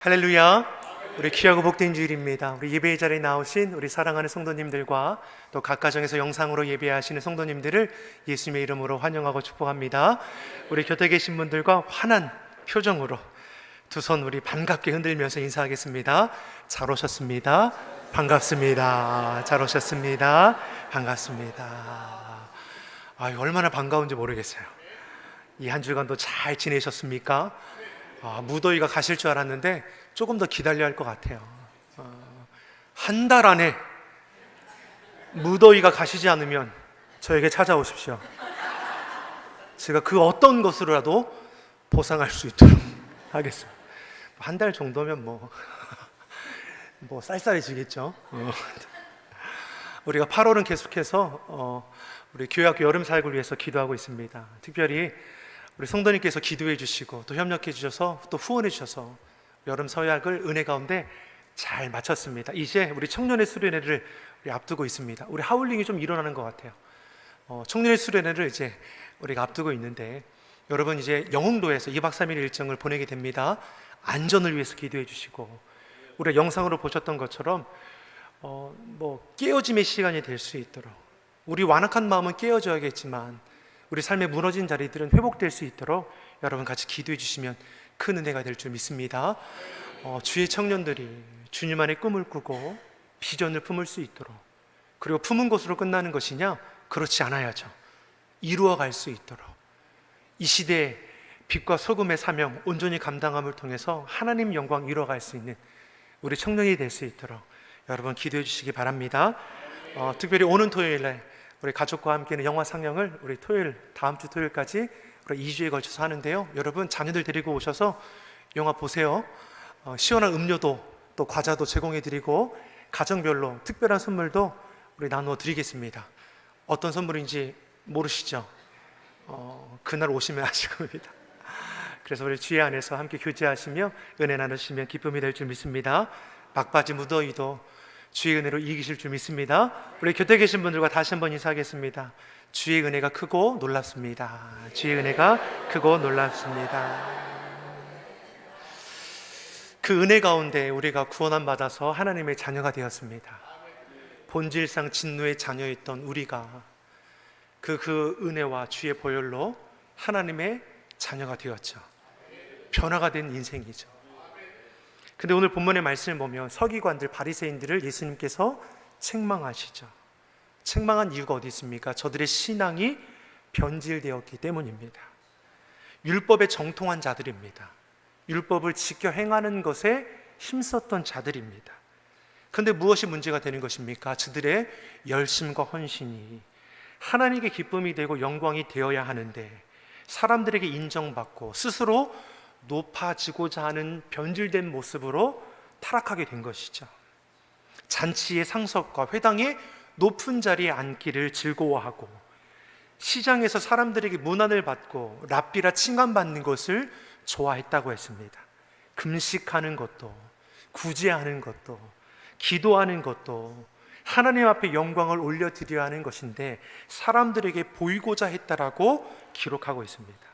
할렐루야. 우리 귀하고 복된 주일입니다. 우리 예배의 자리에 나오신 우리 사랑하는 성도님들과 또 각 가정에서 영상으로 예배하시는 성도님들을 예수님의 이름으로 환영하고 축복합니다. 우리 곁에 계신 분들과 환한 표정으로 두 손 우리 반갑게 흔들면서 인사하겠습니다. 잘 오셨습니다. 반갑습니다. 잘 오셨습니다. 반갑습니다. 아, 얼마나 반가운지 모르겠어요. 이 한 주간도 잘 지내셨습니까? 아, 무더위가 가실 줄 알았는데 조금 더 기다려야 할 것 같아요. 한달 안에 무더위가 가시지 않으면 저에게 찾아오십시오. 제가 그 어떤 것으로라도 보상할 수 있도록 하겠습니다. 한 달 정도면 뭐, 뭐 쌀쌀해지겠죠. 어. 우리가 8월은 계속해서 어, 우리 교회학교 여름 사역을 위해서 기도하고 있습니다. 특별히 우리 성도님께서 기도해 주시고 또 협력해 주셔서 또 후원해 주셔서 여름 서약을 은혜 가운데 잘 마쳤습니다. 이제 우리 청년의 수련회를 우리 앞두고 있습니다. 우리 하울링이 좀 일어나는 것 같아요. 어, 청년의 수련회를 이제 우리가 앞두고 있는데 여러분 이제 영흥도에서 2박 3일 일정을 보내게 됩니다. 안전을 위해서 기도해 주시고 우리가 영상으로 보셨던 것처럼 어, 뭐 깨어짐의 시간이 될 수 있도록 우리 완악한 마음은 깨어져야겠지만 우리 삶의 무너진 자리들은 회복될 수 있도록 여러분 같이 기도해 주시면 큰 은혜가 될 줄 믿습니다. 어, 주의 청년들이 주님 안에 꿈을 꾸고 비전을 품을 수 있도록 그리고 품은 것으로 끝나는 것이냐? 그렇지 않아야죠. 이루어 갈 수 있도록 이 시대에 빛과 소금의 사명 온전히 감당함을 통해서 하나님 영광 이루어 갈 수 있는 우리 청년이 될 수 있도록 여러분 기도해 주시기 바랍니다. 어, 특별히 오는 토요일에 우리 가족과 함께는 영화 상영을 우리 토요일 다음 주 토요일까지 우리 2주에 걸쳐서 하는데요. 여러분 자녀들 데리고 오셔서 영화 보세요. 어, 시원한 음료도 또 과자도 제공해 드리고 가정별로 특별한 선물도 우리 나누어 드리겠습니다. 어떤 선물인지 모르시죠? 어, 그날 오시면 아실 겁니다. 그래서 우리 주의 안에서 함께 교제하시며 은혜 나누시면 기쁨이 될 줄 믿습니다. 막바지 무더위도 주의 은혜로 이기실 줄 믿습니다. 우리 곁에 계신 분들과 다시 한번 인사하겠습니다. 주의 은혜가 크고 놀랍습니다. 주의 은혜가 크고 놀랍습니다. 그 은혜 가운데 우리가 구원함 받아서 하나님의 자녀가 되었습니다. 본질상 진노의 자녀였던 우리가 그, 그 은혜와 주의 보혈로 하나님의 자녀가 되었죠. 변화가 된 인생이죠. 근데 오늘 본문의 말씀을 보면 서기관들 바리새인들을 예수님께서 책망하시죠. 책망한 이유가 어디 있습니까? 저들의 신앙이 변질되었기 때문입니다. 율법에 정통한 자들입니다. 율법을 지켜 행하는 것에 힘썼던 자들입니다. 근데 무엇이 문제가 되는 것입니까? 저들의 열심과 헌신이 하나님께 기쁨이 되고 영광이 되어야 하는데 사람들에게 인정받고 스스로 높아지고자 하는 변질된 모습으로 타락하게 된 것이죠. 잔치의 상석과 회당의 높은 자리에 앉기를 즐거워하고 시장에서 사람들에게 문안을 받고 랍비라 칭함받는 것을 좋아했다고 했습니다. 금식하는 것도 구제하는 것도 기도하는 것도 하나님 앞에 영광을 올려드려야 하는 것인데 사람들에게 보이고자 했다라고 기록하고 있습니다.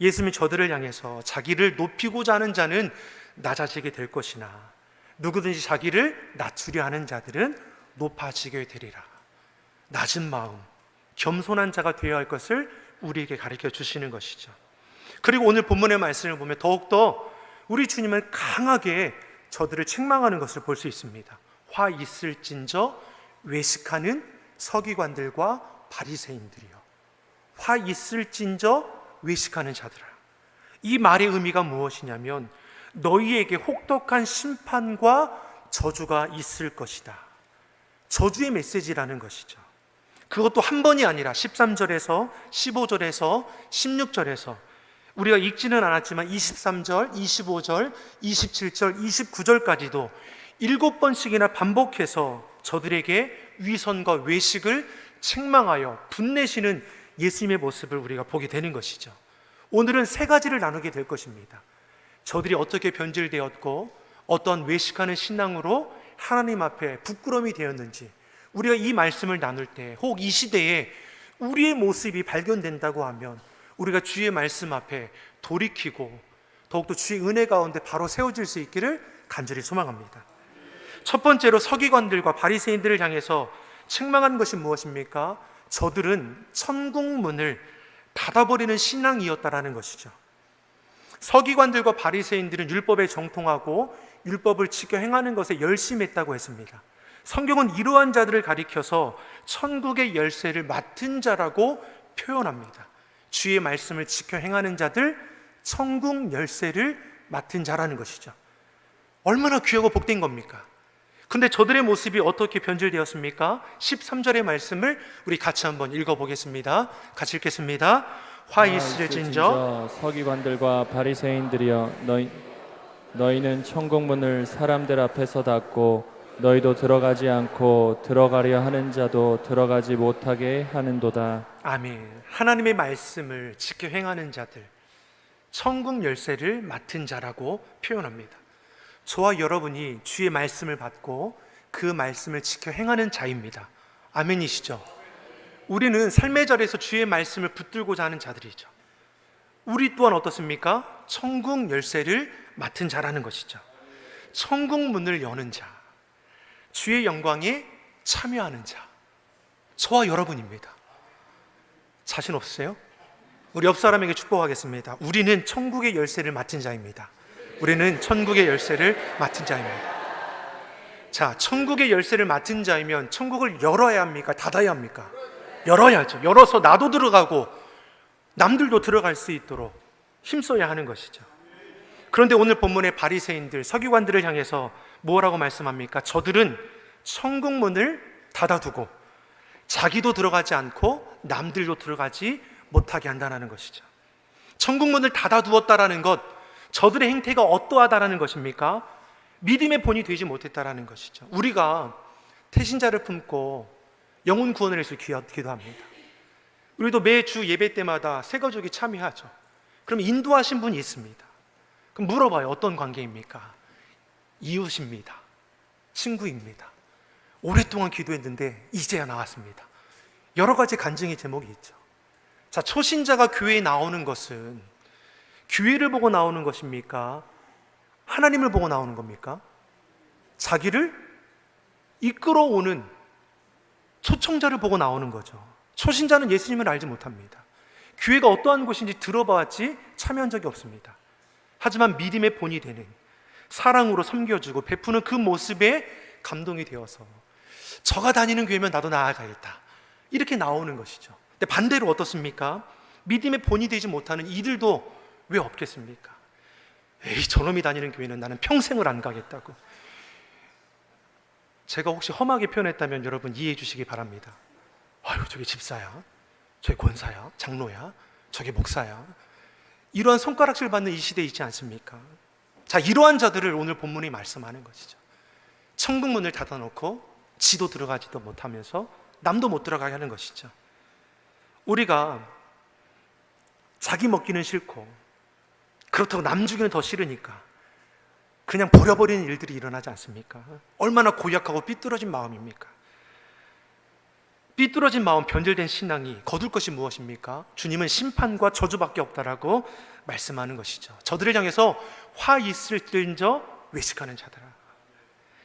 예수님이 저들을 향해서 자기를 높이고자 하는 자는 낮아지게 될 것이나 누구든지 자기를 낮추려 하는 자들은 높아지게 되리라. 낮은 마음, 겸손한 자가 되어야 할 것을 우리에게 가르쳐 주시는 것이죠. 그리고 오늘 본문의 말씀을 보면 더욱더 우리 주님은 강하게 저들을 책망하는 것을 볼 수 있습니다. 화 있을진저 외식하는 서기관들과 바리새인들이요. 화 있을진저 외식하는 자들아. 이 말의 의미가 무엇이냐면 너희에게 혹독한 심판과 저주가 있을 것이다. 저주의 메시지라는 것이죠. 그것도 한 번이 아니라 13절에서 15절에서 16절에서 우리가 읽지는 않았지만 23절, 25절, 27절, 29절까지도 일곱 번씩이나 반복해서 저들에게 위선과 외식을 책망하여 분내시는 예수님의 모습을 우리가 보게 되는 것이죠. 오늘은 세 가지를 나누게 될 것입니다. 저들이 어떻게 변질되었고 어떤 외식하는 신앙으로 하나님 앞에 부끄러움이 되었는지 우리가 이 말씀을 나눌 때 혹 이 시대에 우리의 모습이 발견된다고 하면 우리가 주의 말씀 앞에 돌이키고 더욱더 주의 은혜 가운데 바로 세워질 수 있기를 간절히 소망합니다. 첫 번째로 서기관들과 바리새인들을 향해서 책망한 것이 무엇입니까? 저들은 천국 문을 닫아버리는 신앙이었다라는 것이죠. 서기관들과 바리새인들은 율법에 정통하고 율법을 지켜 행하는 것에 열심했다고 했습니다. 성경은 이러한 자들을 가리켜서 천국의 열쇠를 맡은 자라고 표현합니다. 주의 말씀을 지켜 행하는 자들, 천국 열쇠를 맡은 자라는 것이죠. 얼마나 귀하고 복된 겁니까? 근데 저들의 모습이 어떻게 변질되었습니까? 13절의 말씀을 우리 같이 한번 읽어보겠습니다. 같이 읽겠습니다. 화 있으진저 서기관들과 바리새인들이여 너희 너희는 천국 문을 사람들 앞에서 닫고 너희도 들어가지 않고 들어가려 하는 자도 들어가지 못하게 하는도다. 아멘. 하나님의 말씀을 지켜 행하는 자들, 천국 열쇠를 맡은 자라고 표현합니다. 저와 여러분이 주의 말씀을 받고 그 말씀을 지켜 행하는 자입니다. 아멘이시죠? 우리는 삶의 자리에서 주의 말씀을 붙들고자 하는 자들이죠. 우리 또한 어떻습니까? 천국 열쇠를 맡은 자라는 것이죠. 천국 문을 여는 자, 주의 영광에 참여하는 자, 저와 여러분입니다. 자신 없으세요? 우리 옆 사람에게 축복하겠습니다. 우리는 천국의 열쇠를 맡은 자입니다. 우리는 천국의 열쇠를 맡은 자입니다. 자, 천국의 열쇠를 맡은 자이면 천국을 열어야 합니까? 닫아야 합니까? 열어야죠. 열어서 나도 들어가고 남들도 들어갈 수 있도록 힘써야 하는 것이죠. 그런데 오늘 본문의 바리새인들, 서기관들을 향해서 뭐라고 말씀합니까? 저들은 천국 문을 닫아두고 자기도 들어가지 않고 남들도 들어가지 못하게 한다는 것이죠. 천국 문을 닫아두었다라는 것, 저들의 행태가 어떠하다라는 것입니까? 믿음의 본이 되지 못했다라는 것이죠. 우리가 태신자를 품고 영혼 구원을 기도- 기도합니다. 우리도 매주 예배 때마다 새 가족이 참여하죠. 그럼 인도하신 분이 있습니다. 그럼 물어봐요. 어떤 관계입니까? 이웃입니다. 친구입니다. 오랫동안 기도했는데 이제야 나왔습니다. 여러 가지 간증의 제목이 있죠. 자, 초신자가 교회에 나오는 것은 교회를 보고 나오는 것입니까? 하나님을 보고 나오는 겁니까? 자기를 이끌어오는 초청자를 보고 나오는 거죠. 초신자는 예수님을 알지 못합니다. 교회가 어떠한 곳인지 들어봤지 참여한 적이 없습니다. 하지만 믿음의 본이 되는 사랑으로 섬겨주고 베푸는 그 모습에 감동이 되어서 저가 다니는 교회면 나도 나아가겠다. 이렇게 나오는 것이죠. 근데 반대로 어떻습니까? 믿음의 본이 되지 못하는 이들도 왜 없겠습니까? 에이, 저놈이 다니는 교회는 나는 평생을 안 가겠다고. 제가 혹시 험하게 표현했다면 여러분 이해해 주시기 바랍니다. 아유, 저게 집사야. 저게 권사야. 장로야. 저게 목사야. 이러한 손가락질 받는 이 시대에 있지 않습니까? 자, 이러한 자들을 오늘 본문이 말씀하는 것이죠. 천국 문을 닫아놓고 지도 들어가지도 못하면서 남도 못 들어가게 하는 것이죠. 우리가 자기 먹기는 싫고 그렇다고 남 주기는 더 싫으니까 그냥 버려버리는 일들이 일어나지 않습니까? 얼마나 고약하고 삐뚤어진 마음입니까? 삐뚤어진 마음, 변질된 신앙이 거둘 것이 무엇입니까? 주님은 심판과 저주밖에 없다라고 말씀하는 것이죠. 저들을 향해서 화 있을 뜰저 외식하는 자들아.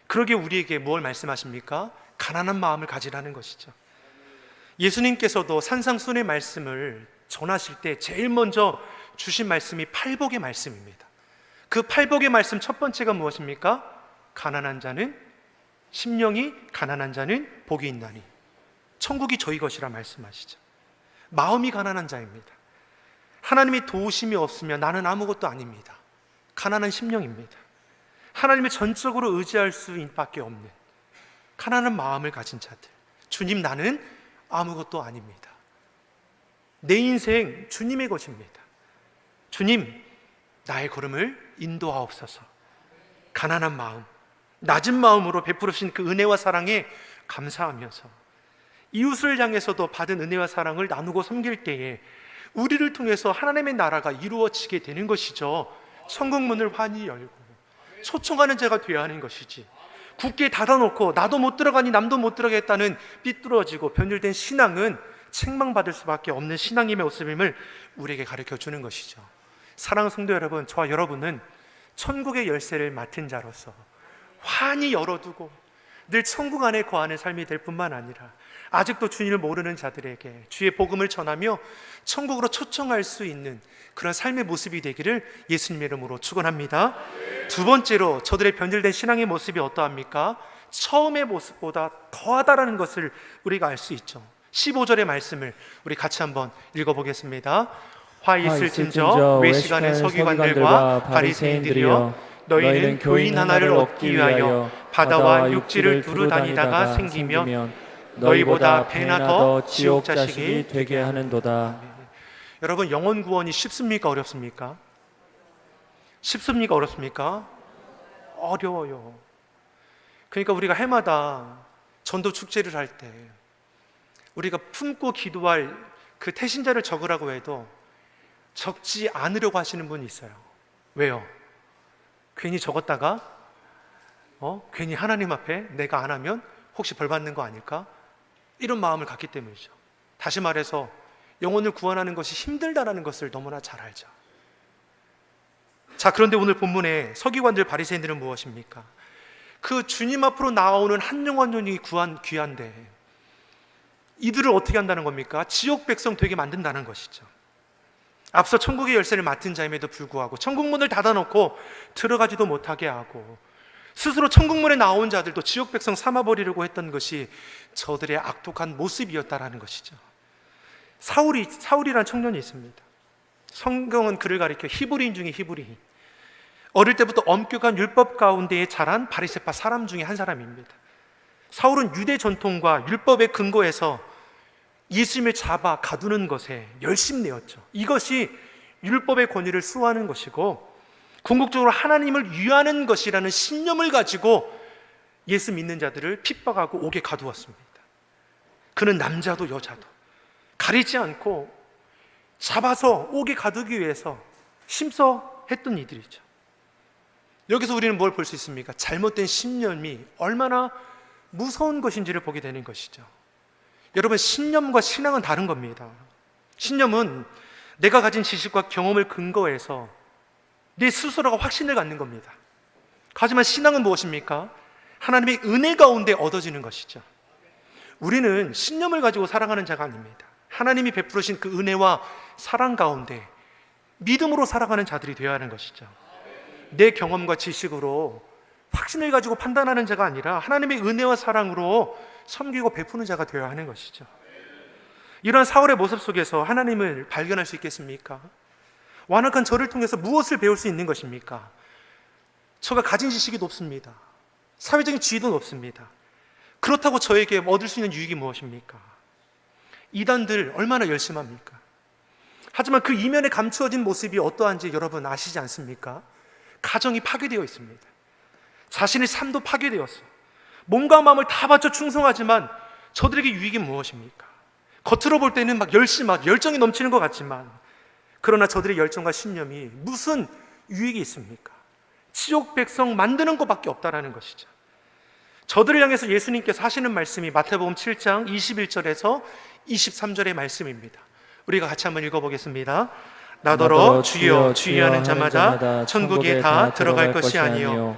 그러게 우리에게 뭘 말씀하십니까? 가난한 마음을 가지라는 것이죠. 예수님께서도 산상순의 말씀을 전하실 때 제일 먼저 주신 말씀이 팔복의 말씀입니다. 그 팔복의 말씀 첫 번째가 무엇입니까? 가난한 자는 심령이 가난한 자는 복이 있나니 천국이 저희 것이라 말씀하시죠. 마음이 가난한 자입니다. 하나님의 도우심이 없으면 나는 아무것도 아닙니다. 가난한 심령입니다. 하나님을 전적으로 의지할 수밖에 없는 가난한 마음을 가진 자들. 주님 나는 아무것도 아닙니다. 내 인생 주님의 것입니다. 주님 나의 걸음을 인도하옵소서. 가난한 마음, 낮은 마음으로 베풀으신 그 은혜와 사랑에 감사하면서 이웃을 향해서도 받은 은혜와 사랑을 나누고 섬길 때에 우리를 통해서 하나님의 나라가 이루어지게 되는 것이죠. 천국 문을 환히 열고 초청하는 자가 되어야 하는 것이지. 굳게 닫아놓고 나도 못 들어가니 남도 못 들어가겠다는 삐뚤어지고 변질된 신앙은 책망받을 수밖에 없는 신앙임의 모습임을 우리에게 가르쳐 주는 것이죠. 사랑 성도 여러분, 저와 여러분은 천국의 열쇠를 맡은 자로서 환히 열어두고 늘 천국 안에 거하는 삶이 될 뿐만 아니라 아직도 주님을 모르는 자들에게 주의 복음을 전하며 천국으로 초청할 수 있는 그런 삶의 모습이 되기를 예수님의 이름으로 축원합니다. 두 번째로 저들의 변질된 신앙의 모습이 어떠합니까? 처음의 모습보다 더하다라는 것을 우리가 알 수 있죠. 15절의 말씀을 우리 같이 한번 읽어보겠습니다. 화 있을진저 외시간의 서기관들과 바리새인들이여 너희는 교인 하나를 얻기 위하여 바다와 육지를 두루 다니다가 생기면 너희보다 배나 더 지옥 자식이 되게 하는도다. 여러분 영혼 구원이 쉽습니까 어렵습니까? 쉽습니까 어렵습니까? 어려워요. 그러니까 우리가 해마다 전도 축제를 할 때 우리가 품고 기도할 그 태신자를 적으라고 해도 적지 않으려고 하시는 분이 있어요. 왜요? 괜히 적었다가 어? 괜히 하나님 앞에 내가 안 하면 혹시 벌 받는 거 아닐까? 이런 마음을 갖기 때문이죠. 다시 말해서 영혼을 구원하는 것이 힘들다라는 것을 너무나 잘 알죠. 자, 그런데 오늘 본문에 서기관들 바리새인들은 무엇입니까? 그 주님 앞으로 나오는 한 영혼이 구한 귀한데 이들을 어떻게 한다는 겁니까? 지옥 백성 되게 만든다는 것이죠. 앞서 천국의 열쇠를 맡은 자임에도 불구하고 천국 문을 닫아놓고 들어가지도 못하게 하고 스스로 천국 문에 나온 자들도 지옥 백성 삼아버리려고 했던 것이 저들의 악독한 모습이었다라는 것이죠. 사울이 사울이란 청년이 있습니다. 성경은 그를 가리켜 히브리인 중에 히브리인. 어릴 때부터 엄격한 율법 가운데에 자란 바리새파 사람 중에 한 사람입니다. 사울은 유대 전통과 율법의 근거에서 예수님을 잡아 가두는 것에 열심내었죠. 이것이 율법의 권위를 수호하는 것이고 궁극적으로 하나님을 위하는 것이라는 신념을 가지고 예수 믿는 자들을 핍박하고 옥에 가두었습니다. 그는 남자도 여자도 가리지 않고 잡아서 옥에 가두기 위해서 심서 했던 이들이죠. 여기서 우리는 뭘 볼 수 있습니까? 잘못된 신념이 얼마나 무서운 것인지를 보게 되는 것이죠. 여러분, 신념과 신앙은 다른 겁니다. 신념은 내가 가진 지식과 경험을 근거해서 내 스스로가 확신을 갖는 겁니다. 하지만 신앙은 무엇입니까? 하나님의 은혜 가운데 얻어지는 것이죠. 우리는 신념을 가지고 살아가는 자가 아닙니다. 하나님이 베푸신 그 은혜와 사랑 가운데 믿음으로 살아가는 자들이 되어야 하는 것이죠. 내 경험과 지식으로 확신을 가지고 판단하는 자가 아니라 하나님의 은혜와 사랑으로 섬기고 베푸는 자가 되어야 하는 것이죠. 이런 사울의 모습 속에서 하나님을 발견할 수 있겠습니까? 완악한 저를 통해서 무엇을 배울 수 있는 것입니까? 저가 가진 지식이 높습니다. 사회적인 지위도 높습니다. 그렇다고 저에게 얻을 수 있는 유익이 무엇입니까? 이단들 얼마나 열심합니까? 하지만 그 이면에 감추어진 모습이 어떠한지 여러분 아시지 않습니까? 가정이 파괴되어 있습니다. 자신의 삶도 파괴되었어. 몸과 마음을 다 바쳐 충성하지만 저들에게 유익이 무엇입니까? 겉으로 볼 때는 막 열심, 막 열정이 넘치는 것 같지만 그러나 저들의 열정과 신념이 무슨 유익이 있습니까? 지옥 백성 만드는 것밖에 없다라는 것이죠. 저들을 향해서 예수님께서 하시는 말씀이 마태복음 7장 21절에서 23절의 말씀입니다. 우리가 같이 한번 읽어보겠습니다. 나더러 주여 주여 하는 자마다 천국에 다 들어갈 것이 아니요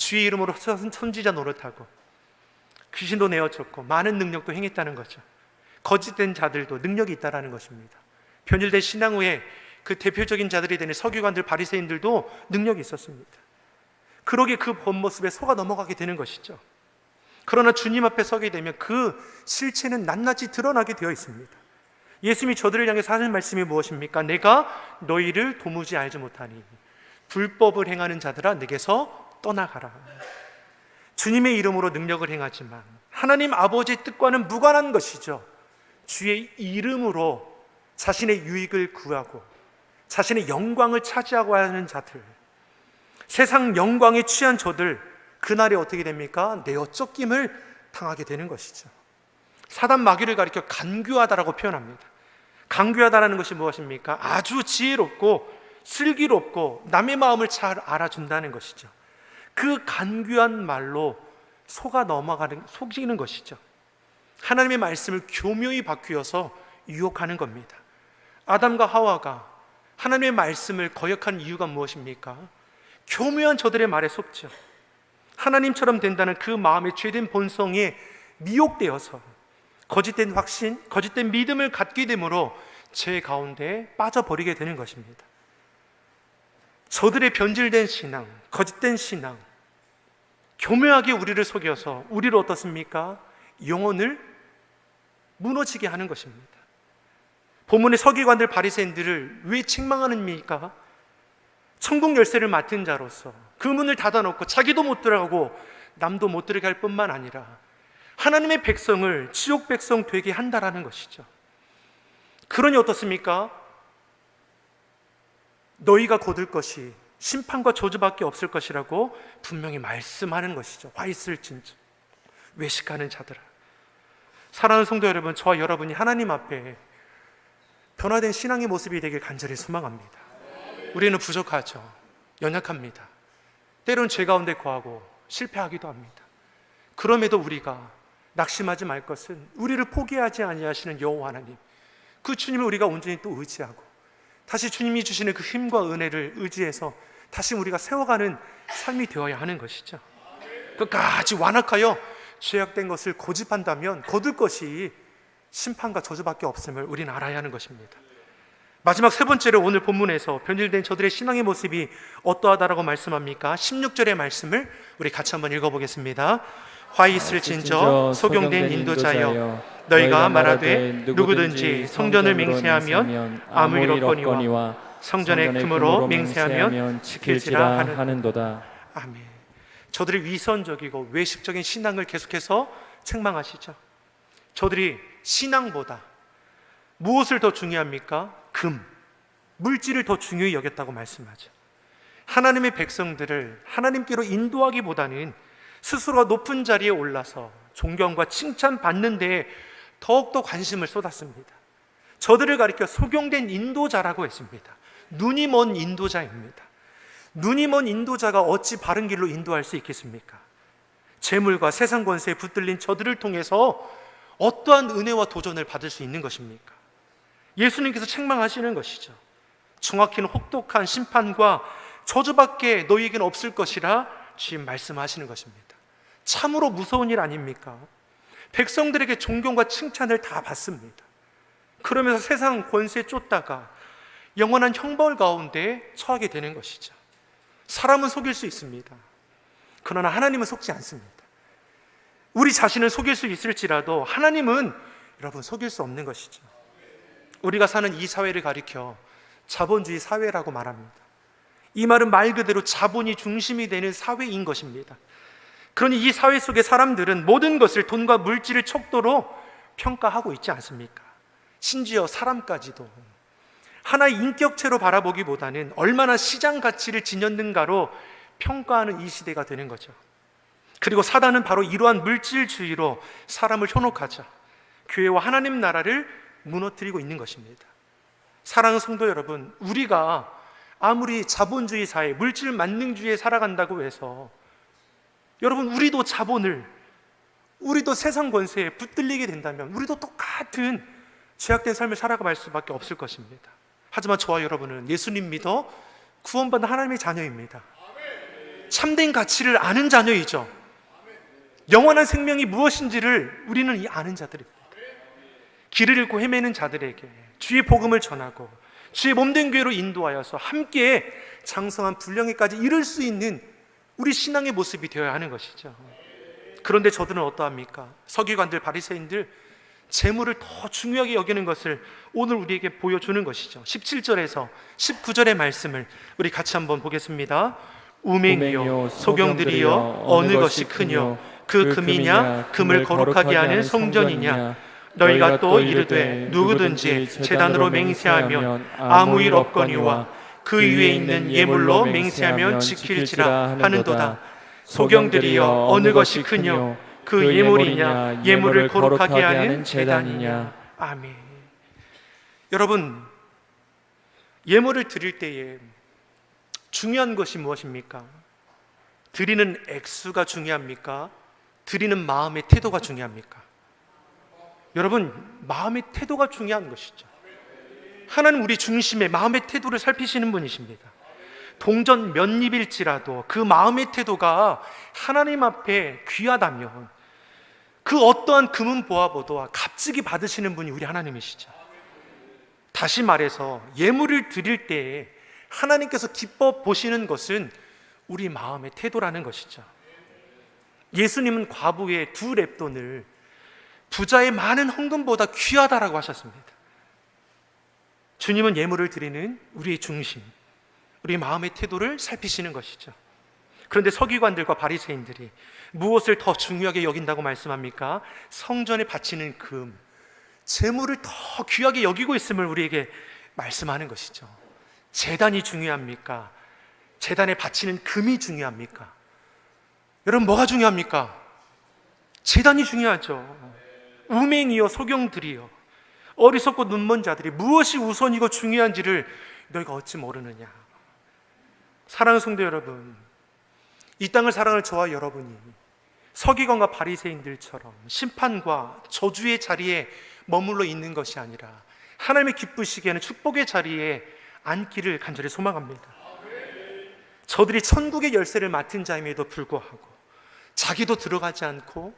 주의 이름으로 선지자 노릇하고 귀신도 내어쳤고 많은 능력도 행했다는 거죠. 거짓된 자들도 능력이 있다라는 것입니다. 변질된 신앙 후에 그 대표적인 자들이 되는 서기관들 바리새인들도 능력이 있었습니다. 그러게 그 본 모습에 속아 넘어가게 되는 것이죠. 그러나 주님 앞에 서게 되면 그 실체는 낱낱이 드러나게 되어 있습니다. 예수님이 저들을 향해서 하는 말씀이 무엇입니까? 내가 너희를 도무지 알지 못하니 불법을 행하는 자들아 내게서 떠나가라. 주님의 이름으로 능력을 행하지만 하나님 아버지의 뜻과는 무관한 것이죠. 주의 이름으로 자신의 유익을 구하고 자신의 영광을 차지하고 하는 자들, 세상 영광에 취한 저들, 그날이 어떻게 됩니까? 내어 쫓김을 당하게 되는 것이죠. 사단 마귀를 가리켜 간교하다라고 표현합니다. 간교하다라는 것이 무엇입니까? 아주 지혜롭고 슬기롭고 남의 마음을 잘 알아준다는 것이죠. 그 간교한 말로 속아 넘어가는 속이는 것이죠. 하나님의 말씀을 교묘히 바뀌어서 유혹하는 겁니다. 아담과 하와가 하나님의 말씀을 거역한 이유가 무엇입니까? 교묘한 저들의 말에 속죠. 하나님처럼 된다는 그 마음의 죄된 본성에 미혹되어서 거짓된 확신, 거짓된 믿음을 갖게 되므로 죄 가운데 빠져버리게 되는 것입니다. 저들의 변질된 신앙, 거짓된 신앙, 교묘하게 우리를 속여서 우리를 어떻습니까? 영혼을 무너지게 하는 것입니다. 본문의 서기관들 바리새인들을 왜 책망하는입니까? 천국 열쇠를 맡은 자로서 그 문을 닫아놓고 자기도 못 들어가고 남도 못 들어게 할 뿐만 아니라 하나님의 백성을 지옥 백성 되게 한다라는 것이죠. 그러니 어떻습니까? 너희가 거둘 것이 심판과 저주밖에 없을 것이라고 분명히 말씀하는 것이죠. 와 있을진저 외식하는 자들아. 사랑하는 성도 여러분, 저와 여러분이 하나님 앞에 변화된 신앙의 모습이 되길 간절히 소망합니다. 우리는 부족하죠. 연약합니다. 때론 죄 가운데 거하고 실패하기도 합니다. 그럼에도 우리가 낙심하지 말 것은 우리를 포기하지 아니하시는 여호와 하나님. 그 주님을 우리가 온전히 또 의지하고 다시 주님이 주시는 그 힘과 은혜를 의지해서 다시 우리가 세워가는 삶이 되어야 하는 것이죠. 끝까지 완악하여 죄악된 것을 고집한다면 거둘 것이 심판과 저주밖에 없음을 우리는 알아야 하는 것입니다. 마지막 세 번째로 오늘 본문에서 변질된 저들의 신앙의 모습이 어떠하다라고 말씀합니까? 16절의 말씀을 우리 같이 한번 읽어보겠습니다. 화 있을진저 소경된 인도자여 너희가 말하되 누구든지 성전을 맹세하면 아무 일 없거니와 성전의 금으로 맹세하면 지킬지라 하는 하는도다. 아멘. 저들의 위선적이고 외식적인 신앙을 계속해서 책망하시죠. 저들이 신앙보다 무엇을 더 중요합니까? 금, 물질을 더 중요히 여겼다고 말씀하죠. 하나님의 백성들을 하나님께로 인도하기보다는 스스로가 높은 자리에 올라서 존경과 칭찬 받는 데에 더욱더 관심을 쏟았습니다. 저들을 가리켜 소경된 인도자라고 했습니다. 눈이 먼 인도자입니다. 눈이 먼 인도자가 어찌 바른 길로 인도할 수 있겠습니까? 재물과 세상 권세에 붙들린 저들을 통해서 어떠한 은혜와 도전을 받을 수 있는 것입니까? 예수님께서 책망하시는 것이죠. 정확히는 혹독한 심판과 저주밖에 너희에게는 없을 것이라 주님 말씀하시는 것입니다. 참으로 무서운 일 아닙니까? 백성들에게 존경과 칭찬을 다 받습니다. 그러면서 세상 권세에 쫓다가 영원한 형벌 가운데 처하게 되는 것이죠. 사람은 속일 수 있습니다. 그러나 하나님은 속지 않습니다. 우리 자신을 속일 수 있을지라도 하나님은 여러분 속일 수 없는 것이죠. 우리가 사는 이 사회를 가리켜 자본주의 사회라고 말합니다. 이 말은 말 그대로 자본이 중심이 되는 사회인 것입니다. 그러니 이 사회 속의 사람들은 모든 것을 돈과 물질을 척도로 평가하고 있지 않습니까? 심지어 사람까지도 하나의 인격체로 바라보기보다는 얼마나 시장 가치를 지녔는가로 평가하는 이 시대가 되는 거죠. 그리고 사단은 바로 이러한 물질주의로 사람을 현혹하자 교회와 하나님 나라를 무너뜨리고 있는 것입니다. 사랑하는 성도 여러분, 우리가 아무리 자본주의 사회, 물질 만능주의에 살아간다고 해서 여러분 우리도 자본을 우리도 세상 권세에 붙들리게 된다면 우리도 똑같은 죄악된 삶을 살아갈 수밖에 없을 것입니다. 하지만 저와 여러분은 예수님 믿어 구원받은 하나님의 자녀입니다. 참된 가치를 아는 자녀이죠. 영원한 생명이 무엇인지를 우리는 이 아는 자들입니다. 길을 잃고 헤매는 자들에게 주의 복음을 전하고 주의 몸된 교회로 인도하여서 함께 장성한 분량에까지 이룰 수 있는 우리 신앙의 모습이 되어야 하는 것이죠. 그런데 저들은 어떠합니까? 서기관들, 바리새인들 재물을 더 중요하게 여기는 것을 오늘 우리에게 보여주는 것이죠. 17절에서 19절의 말씀을 우리 같이 한번 보겠습니다. 우맹이요 소경들이여 어느 것이 크뇨 그 금이냐 금을 거룩하게 하는 성전이냐 너희가 또 이르되 누구든지 재단으로 맹세하면 아무 일 없거니와 그 위에 있는 예물로 맹세하면 지킬지라 하는도다. 소경들이여 어느 것이 크뇨? 그 예물이냐? 예물을 거룩하게 하는 재단이냐? 아멘. 여러분 예물을 드릴 때에 중요한 것이 무엇입니까? 드리는 액수가 중요합니까? 드리는 마음의 태도가 중요합니까? 여러분, 마음의 태도가 중요한 것이죠. 하나님 우리 중심에 마음의 태도를 살피시는 분이십니다. 동전 몇 입일지라도 그 마음의 태도가 하나님 앞에 귀하다면 그 어떠한 금은 보아보도 값지게 받으시는 분이 우리 하나님이시죠. 다시 말해서 예물을 드릴 때에 하나님께서 기뻐 보시는 것은 우리 마음의 태도라는 것이죠. 예수님은 과부의 두 랩돈을 부자의 많은 헌금보다 귀하다라고 하셨습니다. 주님은 예물을 드리는 우리의 중심, 우리 마음의 태도를 살피시는 것이죠. 그런데 서기관들과 바리새인들이 무엇을 더 중요하게 여긴다고 말씀합니까? 성전에 바치는 금, 재물을 더 귀하게 여기고 있음을 우리에게 말씀하는 것이죠. 재단이 중요합니까? 재단에 바치는 금이 중요합니까? 여러분 뭐가 중요합니까? 재단이 중요하죠. 우맹이요 소경들이요 어리석고 눈먼 자들이 무엇이 우선이고 중요한지를 너희가 어찌 모르느냐? 사랑하는 성도 여러분, 이 땅을 사랑할 저와 여러분이 서기관과 바리새인들처럼 심판과 저주의 자리에 머물러 있는 것이 아니라 하나님의 기쁘시기에는 축복의 자리에 앉기를 간절히 소망합니다. 저들이 천국의 열쇠를 맡은 자임에도 불구하고 자기도 들어가지 않고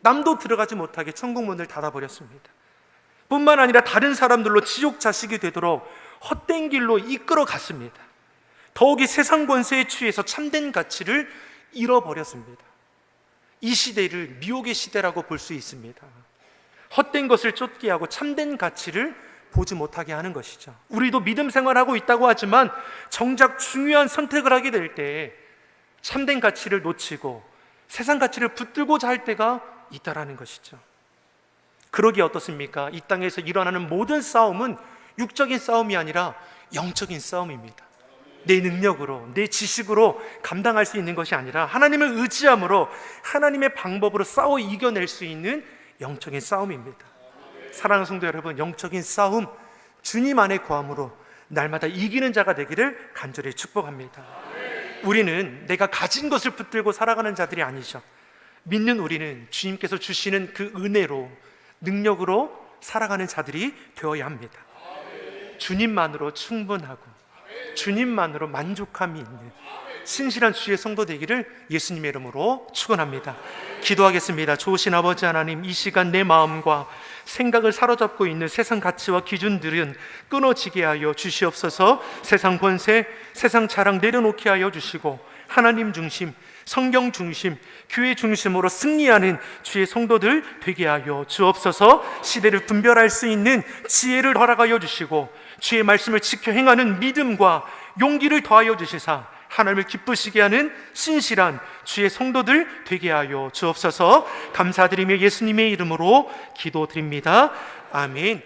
남도 들어가지 못하게 천국 문을 닫아버렸습니다. 뿐만 아니라 다른 사람들로 지옥 자식이 되도록 헛된 길로 이끌어 갔습니다. 더욱이 세상 권세에 취해서 참된 가치를 잃어버렸습니다. 이 시대를 미혹의 시대라고 볼 수 있습니다. 헛된 것을 쫓게 하고 참된 가치를 보지 못하게 하는 것이죠. 우리도 믿음 생활하고 있다고 하지만 정작 중요한 선택을 하게 될 때 참된 가치를 놓치고 세상 가치를 붙들고자 할 때가 있다라는 것이죠. 그러기 어떻습니까? 이 땅에서 일어나는 모든 싸움은 육적인 싸움이 아니라 영적인 싸움입니다. 내 능력으로, 내 지식으로 감당할 수 있는 것이 아니라 하나님을 의지함으로 하나님의 방법으로 싸워 이겨낼 수 있는 영적인 싸움입니다. 사랑하는 성도 여러분, 영적인 싸움 주님 안에 거함으로 날마다 이기는 자가 되기를 간절히 축복합니다. 우리는 내가 가진 것을 붙들고 살아가는 자들이 아니죠. 믿는 우리는 주님께서 주시는 그 은혜로 능력으로 살아가는 자들이 되어야 합니다. 주님만으로 충분하고 주님만으로 만족함이 있는 신실한 주의 성도 되기를 예수님의 이름으로 축원합니다. 기도하겠습니다. 좋으신 아버지 하나님, 이 시간 내 마음과 생각을 사로잡고 있는 세상 가치와 기준들은 끊어지게 하여 주시옵소서. 세상 권세, 세상 자랑 내려놓게 하여 주시고 하나님 중심, 성경 중심, 교회 중심으로 승리하는 주의 성도들 되게 하여 주옵소서. 시대를 분별할 수 있는 지혜를 허락하여 주시고 주의 말씀을 지켜 행하는 믿음과 용기를 더하여 주시사 하나님을 기쁘시게 하는 신실한 주의 성도들 되게 하여 주옵소서 감사드리며 예수님의 이름으로 기도드립니다. 아멘.